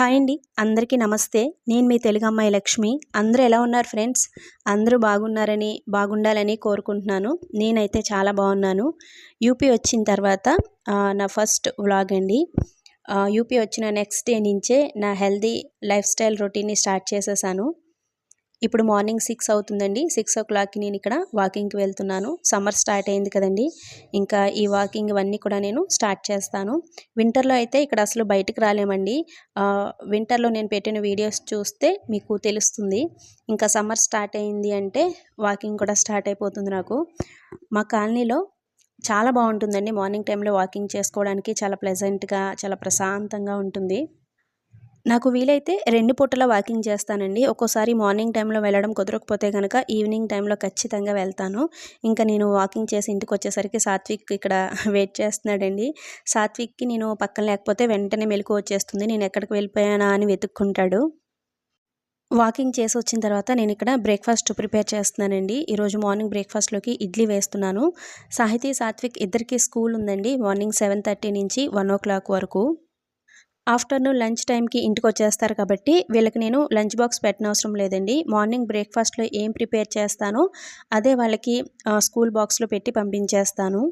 Hi అండి. అందరికీ నమస్తే. నేను మీ తెలుగు అమ్మాయి లక్ష్మి. అందరూ ఎలా ఉన్నారు ఫ్రెండ్స్? అందరూ బాగున్నారని బాగుండాలని కోరుకుంటున్నాను. నేనైతే చాలా బాగున్నాను. యూపీ వచ్చిన తర్వాత నా ఫస్ట్ వ్లాగ్ అండి. యూపీ వచ్చిన నెక్స్ట్ డే నుంచే నా హెల్దీ లైఫ్ స్టైల్ రొటీన్ని స్టార్ట్ చేసేసాను. ఇప్పుడు మార్నింగ్ సిక్స్ అవుతుందండి. సిక్స్ ఓ క్లాక్కి నేను ఇక్కడ వాకింగ్కి వెళ్తున్నాను. సమ్మర్ స్టార్ట్ అయింది కదండి. ఇంకా ఈ వాకింగ్ ఇవన్నీ కూడా నేను స్టార్ట్ చేస్తాను. వింటర్లో అయితే ఇక్కడ అసలు బయటకు రాలేమండి. వింటర్లో నేను పెట్టిన వీడియోస్ చూస్తే మీకు తెలుస్తుంది. ఇంకా సమ్మర్ స్టార్ట్ అయింది అంటే వాకింగ్ కూడా స్టార్ట్ అయిపోతుంది నాకు. మా కాలనీలో చాలా బాగుంటుందండి. మార్నింగ్ టైంలో వాకింగ్ చేసుకోవడానికి చాలా ప్లెజెంట్గా చాలా ప్రశాంతంగా ఉంటుంది. నాకు వీలైతే రెండు పూటల వాకింగ్ చేస్తానండి. ఒక్కోసారి మార్నింగ్ టైంలో వెళ్ళడం కుదరకపోతే కనుక ఈవినింగ్ టైంలో ఖచ్చితంగా వెళ్తాను. ఇంకా నేను వాకింగ్ చేసి ఇంటికి వచ్చేసరికి సాత్విక్ ఇక్కడ వెయిట్ చేస్తున్నాడండి. సాత్విక్కి నేను పక్కన లేకపోతే వెంటనే మెలకు వచ్చేస్తుంది. నేను ఎక్కడికి వెళ్ళిపోయానా అని వెతుక్కుంటాడు. వాకింగ్ చేసి వచ్చిన తర్వాత నేను ఇక్కడ బ్రేక్ఫాస్ట్ ప్రిపేర్ చేస్తున్నానండి. ఈరోజు మార్నింగ్ బ్రేక్ఫాస్ట్లోకి ఇడ్లీ వేస్తున్నాను. సాహితీ సాత్విక్ ఇద్దరికి స్కూల్ ఉందండి మార్నింగ్ సెవెన్ థర్టీ నుంచి వన్ ఓ క్లాక్ వరకు. ఆఫ్టర్నూన్ లంచ్ టైంకి ఇంటికి వచ్చేస్తారు కాబట్టి వీళ్ళకి నేను లంచ్ బాక్స్ పెట్టనవసరం లేదండి. మార్నింగ్ బ్రేక్ఫాస్ట్లో ఏం ప్రిపేర్ చేస్తానో అదే వాళ్ళకి స్కూల్ బాక్స్లో పెట్టి పంపించేస్తాను.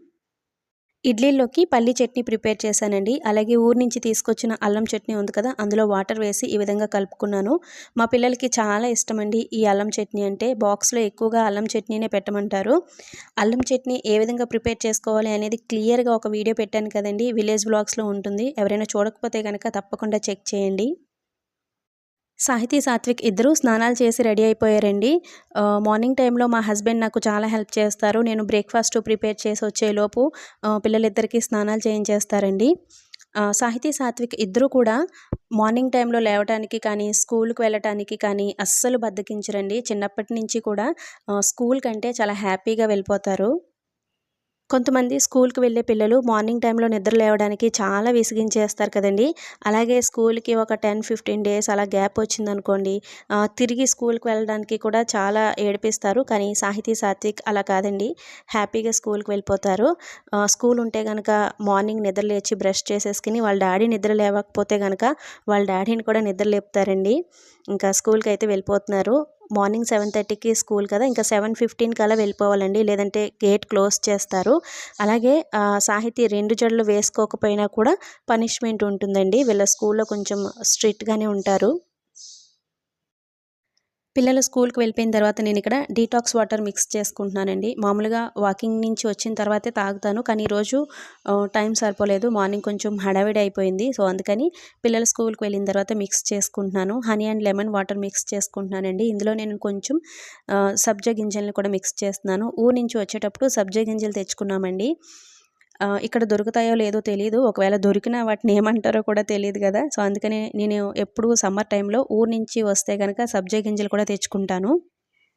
ఇడ్లీలోకి పల్లి చట్నీ ప్రిపేర్ చేశానండి. అలాగే ఊరి నుంచి తీసుకొచ్చిన అల్లం చట్నీ ఉంది కదా అందులో వాటర్ వేసి ఈ విధంగా కలుపుకున్నాను. మా పిల్లలకి చాలా ఇష్టం అండి ఈ అల్లం చట్నీ అంటే. బాక్స్లో ఎక్కువగా అల్లం చట్నీనే పెట్టమంటారు. అల్లం చట్నీ ఏ విధంగా ప్రిపేర్ చేసుకోవాలి అనేది క్లియర్గా ఒక వీడియో పెట్టాను కదండి. విలేజ్ బ్లాగ్స్లో ఉంటుంది. ఎవరైనా చూడకపోతే కనుక తప్పకుండా చెక్ చేయండి. సాహితీ సాత్విక్ ఇద్దరు స్నానాలు చేసి రెడీ అయిపోయారండి. మార్నింగ్ టైంలో మా హస్బెండ్ నాకు చాలా హెల్ప్ చేస్తారు. నేను బ్రేక్ఫాస్ట్ ప్రిపేర్ చేసి వచ్చేలోపు పిల్లలిద్దరికీ స్నానాలు చేయించేస్తారండి. సాహితీ సాత్విక్ ఇద్దరు కూడా మార్నింగ్ టైంలో లేవటానికి కానీ స్కూల్కి వెళ్ళటానికి కానీ అస్సలు బద్దకించరండి. చిన్నప్పటి నుంచి కూడా స్కూల్ కంటే చాలా హ్యాపీగా వెళ్ళిపోతారు. కొంతమంది స్కూల్కి వెళ్ళే పిల్లలు మార్నింగ్ టైంలో నిద్ర లేవడానికి చాలా విసిగించేస్తారు కదండి. అలాగే స్కూల్కి ఒక టెన్ ఫిఫ్టీన్ డేస్ అలా గ్యాప్ వచ్చిందనుకోండి తిరిగి స్కూల్కి వెళ్ళడానికి కూడా చాలా ఏడిపిస్తారు. కానీ సాహితీ సాత్విక్ అలా కాదండి. హ్యాపీగా స్కూల్కి వెళ్ళిపోతారు. స్కూల్ ఉంటే కనుక మార్నింగ్ నిద్ర లేచి బ్రష్ చేసేసుకుని వాళ్ళ డాడీ నిద్ర లేవకపోతే కనుక వాళ్ళ డాడీని కూడా నిద్ర లేపుతారండి. ఇంకా స్కూల్కి అయితే వెళ్ళిపోతున్నారు. మార్నింగ్ సెవెన్ థర్టీకి స్కూల్ కదా ఇంకా సెవెన్ ఫిఫ్టీన్ కల్లా వెళ్ళిపోవాలండి. లేదంటే గేట్ క్లోజ్ చేస్తారు. అలాగే సాహితీ రెండు జడలు వేసుకోకపోయినా కూడా పనిష్మెంట్ ఉంటుందండి. వీళ్ళ స్కూల్లో కొంచెం స్ట్రిక్ట్గానే ఉంటారు. పిల్లలు స్కూల్కి వెళ్ళిపోయిన తర్వాత నేను ఇక్కడ డీటాక్స్ వాటర్ మిక్స్ చేసుకుంటున్నానండి. మామూలుగా వాకింగ్ నుంచి వచ్చిన తర్వాతే తాగుతాను. కానీ ఈరోజు టైం సరిపోలేదు. మార్నింగ్ కొంచెం హడావిడి అయిపోయింది. సో అందుకని పిల్లలు స్కూల్కి వెళ్ళిన తర్వాత మిక్స్ చేసుకుంటున్నాను. Honey and lemon water mix చేసుకుంటున్నానండి. ఇందులో నేను కొంచెం సబ్జా గింజల్ని కూడా మిక్స్ చేస్తున్నాను. ఊరు నుంచి వచ్చేటప్పుడు సబ్జా గింజలు తెచ్చుకున్నామండి. ఇక్కడ దొరుకుతాయో లేదో తెలియదు ఒకవేళ దొరికినా వాటిని ఏమంటారో కూడా తెలియదు కదా. సో అందుకని నేను ఎప్పుడు సమ్మర్ టైంలో ఊరు నుంచి వస్తే కనుక సబ్జా గింజలు కూడా తెచ్చుకుంటాను.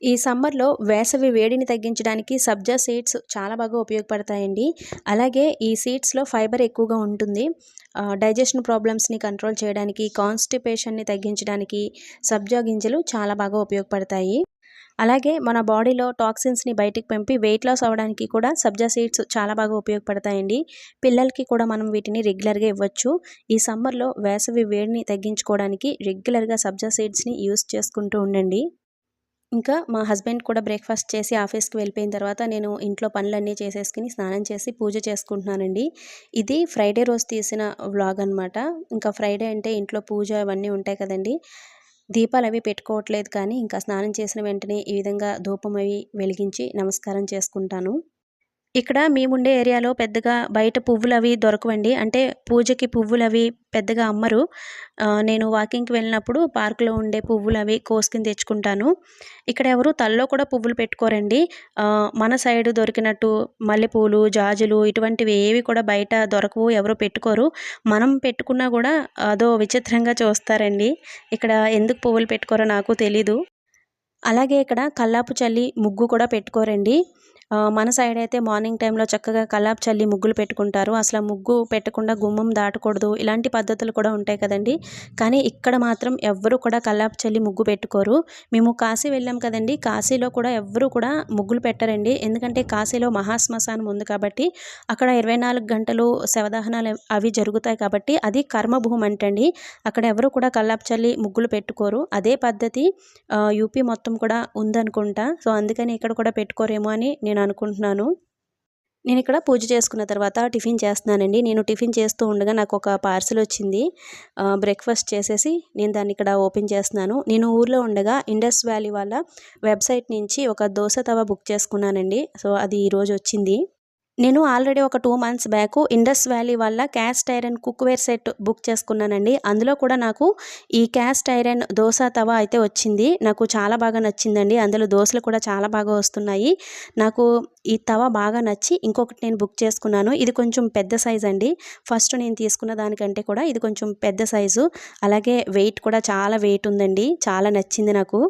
ఈ సమ్మర్లో వేసవి వేడిని తగ్గించడానికి సబ్జా సీడ్స్ చాలా బాగా ఉపయోగపడతాయండి. అలాగే ఈ సీడ్స్లో ఫైబర్ ఎక్కువగా ఉంటుంది. డైజెషన్ ప్రాబ్లమ్స్ని కంట్రోల్ చేయడానికి కాన్స్టిపేషన్ని తగ్గించడానికి సబ్జా గింజలు చాలా బాగా ఉపయోగపడతాయి. అలాగే మన బాడీలో టాక్సిన్స్ని బయటికి పంపి వెయిట్ లాస్ అవ్వడానికి కూడా సబ్జా సీడ్స్ చాలా బాగా ఉపయోగపడతాయండి. పిల్లలకి కూడా మనం వీటిని రెగ్యులర్గా ఇవ్వచ్చు. ఈ సమ్మర్లో వేసవి వేడిని తగ్గించుకోవడానికి రెగ్యులర్గా సబ్జా సీడ్స్ని యూస్ చేసుకుంటూ ఉండండి. ఇంకా మా హస్బెండ్ కూడా బ్రేక్ఫాస్ట్ చేసి ఆఫీస్కి వెళ్ళిపోయిన తర్వాత నేను ఇంట్లో పనులన్నీ చేసేసుకుని స్నానం చేసి పూజ చేసుకుంటున్నానండి. ఇది ఫ్రైడే రోజు తీసిన వ్లాగ్ అనమాట ఇంకా ఫ్రైడే అంటే ఇంట్లో పూజ అవన్నీ ఉంటాయి కదండి. దీపాలు అవి పెట్టుకోవట్లేదు కానీ ఇంకా స్నానం చేసిన వెంటనే ఈ విధంగా ధూపం అవి వెలిగించి నమస్కారం చేసుకుంటాను. ఇక్కడ మేముండే ఏరియాలో పెద్దగా బయట పువ్వులు అవి దొరకవండి. అంటే పూజకి పువ్వులు అవి పెద్దగా అమ్మరు. నేను వాకింగ్కి వెళ్ళినప్పుడు పార్కులో ఉండే పువ్వులు అవి కోసుకుని తెచ్చుకుంటాను. ఇక్కడ ఎవరు తల్లో కూడా పువ్వులు పెట్టుకోరండి. మన సైడ్ దొరికినట్టు మల్లెపూలు జాజులు ఇటువంటివి ఏవి కూడా బయట దొరకవు ఎవరు పెట్టుకోరు. మనం పెట్టుకున్నా కూడా అదో విచిత్రంగా చూస్తారండి. ఇక్కడ ఎందుకు పువ్వులు పెట్టుకోరో నాకు తెలీదు. అలాగే ఇక్కడ కల్లాపు చల్లి ముగ్గు కూడా పెట్టుకోరండి. మన సైడ్ అయితే మార్నింగ్ టైంలో చక్కగా కలాప్ చల్లి ముగ్గులు పెట్టుకుంటారు. అసలు ముగ్గు పెట్టకుండా గుమ్మం దాటకూడదు. ఇలాంటి పద్ధతులు కూడా ఉంటాయి కదండి. కానీ ఇక్కడ మాత్రం ఎవ్వరు కూడా కల్లాపు చల్లి ముగ్గు పెట్టుకోరు. మేము కాశీ వెళ్ళాం కదండి. కాశీలో కూడా ఎవ్వరు కూడా ముగ్గులు పెట్టరండి. ఎందుకంటే కాశీలో మహాశ్మశానం ఉంది కాబట్టి అక్కడ ఇరవై నాలుగు గంటలు శవదహనాలు అవి జరుగుతాయి కాబట్టి అది కర్మభూమి అంటండి. అక్కడ ఎవరు కూడా కల్లాపు చల్లి ముగ్గులు పెట్టుకోరు. అదే పద్ధతి యూపీ మొత్తం కూడా ఉందనుకుంటా. సో అందుకని ఇక్కడ కూడా పెట్టుకోరేమో అని నేను నేను అనుకుంటున్నాను. నేను ఇక్కడ పూజ చేసుకున్న తర్వాత టిఫిన్ చేస్తున్నానండి. నేను టిఫిన్ చేస్తూ ఉండగా నాకు ఒక పార్సిల్ వచ్చింది. బ్రేక్ఫాస్ట్ చేసేసి నేను దాన్ని ఇక్కడ ఓపెన్ చేస్తున్నాను. నేను ఊర్లో ఉండగా ఇండస్ వ్యాలీ వాళ్ళ వెబ్సైట్ నుంచి ఒక దోశ తవ బుక్ చేసుకున్నానండి. సో అది ఈరోజు వచ్చింది. నేను ఆల్రెడీ ఒక two months back Indus Valley వల్ల cast iron cookware set book చేసుకున్నానండి. అందులో కూడా నాకు ఈ క్యాస్ట్ ఐరన్ దోశ తవ అయితే వచ్చింది. నాకు చాలా బాగా నచ్చిందండి. అందులో దోశలు కూడా చాలా బాగా వస్తున్నాయి. నాకు ఈ తవ బాగా నచ్చి ఇంకొకటి నేను బుక్ చేసుకున్నాను. ఇది కొంచెం పెద్ద సైజ్ అండి. ఫస్ట్ నేను తీసుకున్న దానికంటే కూడా ఇది కొంచెం పెద్ద సైజు అలాగే వెయిట్ కూడా చాలా వెయిట్ ఉందండి. చాలా నచ్చింది నాకు.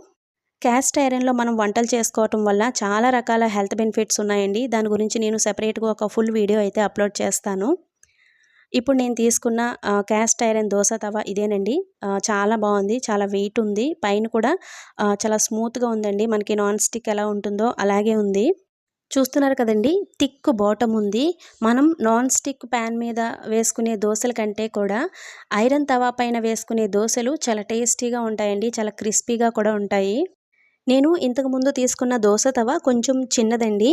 క్యాస్ట్ ఐరన్లో మనం వంటలు చేసుకోవటం వల్ల చాలా రకాల హెల్త్ బెనిఫిట్స్ ఉన్నాయండి. దాని గురించి నేను సెపరేట్గా ఒక ఫుల్ వీడియో అయితే అప్లోడ్ చేస్తాను. ఇప్పుడు నేను తీసుకున్న క్యాస్ట్ ఐరన్ దోశ తవ ఇదేనండి. చాలా బాగుంది చాలా వెయిట్ ఉంది. పైన కూడా చాలా స్మూత్గా ఉందండి. మనకి నాన్ స్టిక్ ఎలా ఉంటుందో అలాగే ఉంది. చూస్తున్నారు కదండి థిక్ బాటమ్ ఉంది. మనం నాన్ స్టిక్ ప్యాన్ మీద వేసుకునే దోశల కంటే కూడా ఐరన్ తవా పైన వేసుకునే దోశలు చాలా టేస్టీగా ఉంటాయండి చాలా క్రిస్పీగా కూడా ఉంటాయి. నేను ఇంతకు ముందు తీసుకున్న దోశ తవ కొంచెం చిన్నదండి.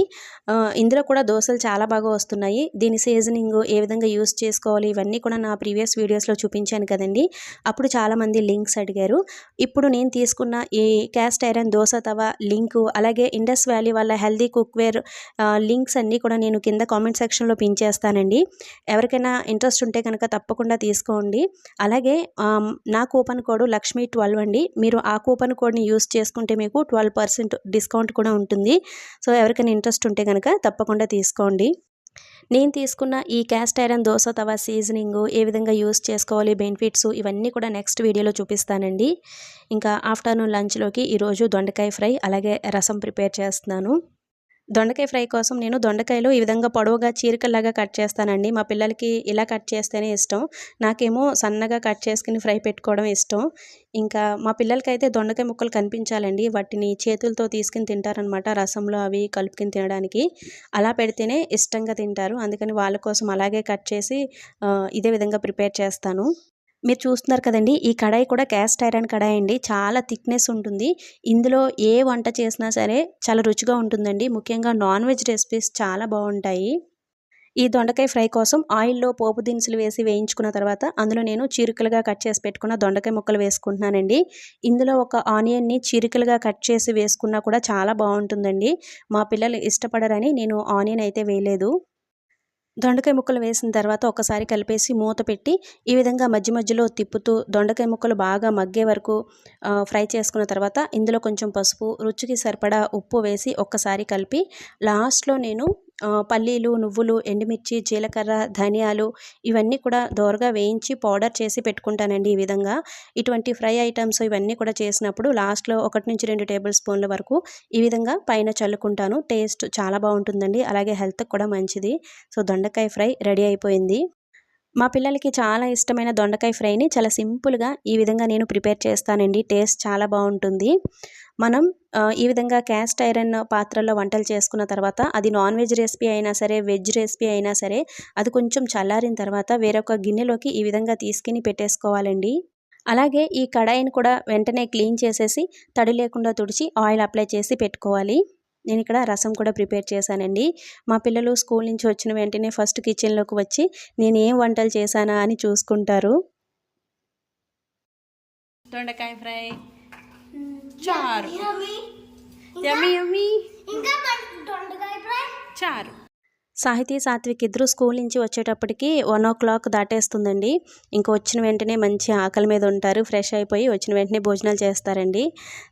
ఇందులో కూడా దోశలు చాలా బాగా వస్తున్నాయి. దీని సీజనింగ్ ఏ విధంగా యూస్ చేసుకోవాలి ఇవన్నీ కూడా నా ప్రీవియస్ వీడియోస్లో చూపించాను కదండి. అప్పుడు చాలామంది లింక్స్ అడిగారు. ఇప్పుడు నేను తీసుకున్న ఈ cast iron dosa tawa link అలాగే ఇండస్ వ్యాలీ వాళ్ళ హెల్దీ కుక్వేర్ లింక్స్ అన్నీ కూడా నేను కింద కామెంట్ సెక్షన్లో పిన్ చేస్తానండి. ఎవరికైనా ఇంట్రెస్ట్ ఉంటే కనుక తప్పకుండా తీసుకోండి. అలాగే నా కూపన్ కోడ్ లక్ష్మీ ట్వెల్వ్ అండి. మీరు ఆ కూపన్ కోడ్ని యూస్ చేసుకుంటే మీకు ట్వెల్వ్ పర్సెంట్ డిస్కౌంట్ కూడా ఉంటుంది. సో ఎవరికైనా ఇంట్రెస్ట్ ఉంటే కనుక తప్పకుండా తీసుకోండి. నేను తీసుకున్న ఈ cast iron dosa tawa seasoning ఏ విధంగా యూస్ చేసుకోవాలి బెనిఫిట్స్ ఇవన్నీ కూడా నెక్స్ట్ వీడియోలో చూపిస్తానండి. ఇంకా ఆఫ్టర్నూన్ లంచ్లోకి ఈరోజు దొండకాయ ఫ్రై అలాగే రసం ప్రిపేర్ చేస్తున్నాను. దొండకాయ ఫ్రై కోసం నేను దొండకాయలు ఈ విధంగా పొడవుగా చీరికల్లాగా కట్ చేస్తానండి. మా పిల్లలకి ఇలా కట్ చేస్తేనే ఇష్టం. నాకేమో సన్నగా కట్ చేసుకుని ఫ్రై పెట్టుకోవడం ఇష్టం. ఇంకా మా పిల్లలకైతే దొండకాయ ముక్కలు కనిపించాలండి. వాటిని చేతులతో తీసుకుని తింటారనమాట రసంలో అవి కలుపుకుని తినడానికి. అలా పెడితేనే ఇష్టంగా తింటారు. అందుకని వాళ్ళ కోసం అలాగే కట్ చేసి ఇదే విధంగా ప్రిపేర్ చేస్తాను. మీరు చూస్తున్నారు కదండి ఈ కడాయి కూడా క్యాస్ట్ ఐరన్ కడాయి అండి. చాలా థిక్నెస్ ఉంటుంది. ఇందులో ఏ వంట చేసినా సరే చాలా రుచిగా ఉంటుందండి. ముఖ్యంగా నాన్ వెజ్ రెసిపీస్ చాలా బాగుంటాయి. ఈ దొండకాయ ఫ్రై కోసం ఆయిల్లో పోపు దినుసులు వేసి వేయించుకున్న తర్వాత అందులో నేను చీరికలుగా కట్ చేసి పెట్టుకున్న దొండకాయ ముక్కలు వేసుకుంటున్నానండి. ఇందులో ఒక ఆనియన్ని చీరికలుగా కట్ చేసి వేసుకున్నా కూడా చాలా బాగుంటుందండి. మా పిల్లలు ఇష్టపడరని నేను ఆనియన్ అయితే వేయలేదు. దొండకాయ ముక్కలు వేసిన తర్వాత ఒకసారి కలిపేసి మూత పెట్టి ఈ విధంగా మధ్య మధ్యలో తిప్పుతూ దొండకాయ ముక్కలు బాగా మగ్గే వరకు ఫ్రై చేసుకున్న తర్వాత ఇందులో కొంచెం పసుపు రుచికి సరిపడా ఉప్పు వేసి ఒక్కసారి కలిపి లాస్ట్లో నేను పల్లీలు నువ్వులు ఎండుమిర్చి జీలకర్ర ధనియాలు ఇవన్నీ కూడా దోరగా వేయించి పౌడర్ చేసి పెట్టుకుంటానండి ఈ విధంగా. ఇటువంటి ఫ్రై ఐటమ్స్ ఇవన్నీ కూడా చేసినప్పుడు లాస్ట్లో ఒకటి నుంచి రెండు టేబుల్ స్పూన్ల వరకు ఈ విధంగా పైన చల్లుకుంటాను. టేస్ట్ చాలా బాగుంటుందండి. అలాగే హెల్త్కి కూడా మంచిది. సో దొండకాయ ఫ్రై రెడీ అయిపోయింది. మా పిల్లలకి చాలా ఇష్టమైన దొండకాయ ఫ్రైని చాలా సింపుల్గా ఈ విధంగా నేను ప్రిపేర్ చేస్తానండి. టేస్ట్ చాలా బాగుంటుంది. మనం ఈ విధంగా క్యాస్ట్ ఐరన్ పాత్రలో వంటలు చేసుకున్న తర్వాత అది నాన్ వెజ్ రెసిపీ అయినా సరే వెజ్ రెసిపీ అయినా సరే అది కొంచెం చల్లారిన తర్వాత వేరొక గిన్నెలోకి ఈ విధంగా తీసుకుని పెట్టేసుకోవాలండి. అలాగే ఈ కడాయిని కూడా వెంటనే క్లీన్ చేసేసి తడి లేకుండా తుడిచి ఆయిల్ అప్లై చేసి పెట్టుకోవాలి. నేను ఇక్కడ రసం కూడా ప్రిపేర్ చేశానండి. మా పిల్లలు స్కూల్ నుంచి వచ్చిన వెంటనే ఫస్ట్ కిచెన్లోకి వచ్చి నేను ఏం వంటలు చేశానా అని చూసుకుంటారు. దొండకాయ ఫ్రై. చారు. చారు. సాహితీ సాత్విక్ ఇద్దరు స్కూల్ నుంచి వచ్చేటప్పటికి వన్ ఓ క్లాక్ దాటేస్తుందండి. ఇంకా వచ్చిన వెంటనే మంచి ఆకలి మీద ఉంటారు ఫ్రెష్ అయిపోయి వచ్చిన వెంటనే భోజనాలు చేస్తారండి.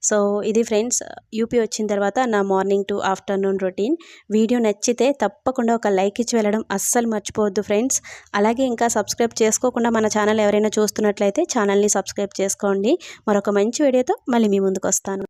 సో ఇది ఫ్రెండ్స్ యూపీ వచ్చిన తర్వాత నా morning to afternoon routine. Video నచ్చితే తప్పకుండా ఒక లైక్ ఇచ్చి వెళ్ళడం అస్సలు మర్చిపోవద్దు ఫ్రెండ్స్. అలాగే ఇంకా సబ్స్క్రైబ్ చేసుకోకుండా మన ఛానల్ ఎవరైనా చూస్తున్నట్లయితే ఛానల్ని సబ్స్క్రైబ్ చేసుకోండి. మరొక మంచి వీడియోతో మళ్ళీ మీ ముందుకు వస్తాను.